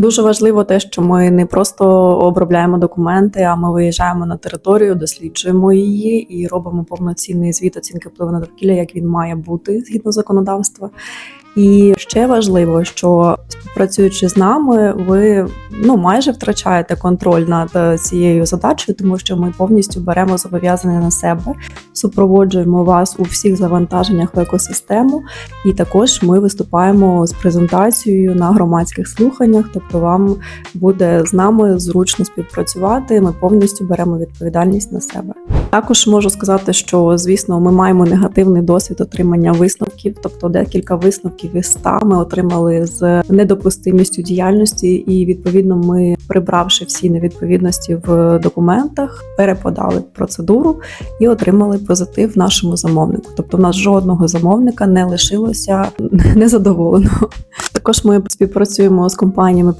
Дуже важливо те, що ми не просто обробляємо документи, а ми виїжджаємо на територію, досліджуємо її і робимо повноцінний звіт оцінки впливу на довкілля, як він має бути згідно законодавства. І ще важливо, що співпрацюючи з нами, ви ну майже втрачаєте контроль над е, цією задачею, тому що ми повністю беремо зобов'язання на себе, супроводжуємо вас у всіх завантаженнях в екосистему, і також ми виступаємо з презентацією на громадських слуханнях. Тобто, вам буде з нами зручно співпрацювати. Ми повністю беремо відповідальність на себе. Також можу сказати, що звісно, ми маємо негативний досвід отримання висновків, тобто декілька висновків із 100 ми отримали з недопустимістю діяльності, і відповідно ми, прибравши всі невідповідності в документах, переподали процедуру і отримали позитив нашому замовнику. Тобто, в нас жодного замовника не лишилося незадоволеного. Також ми співпрацюємо з компаніями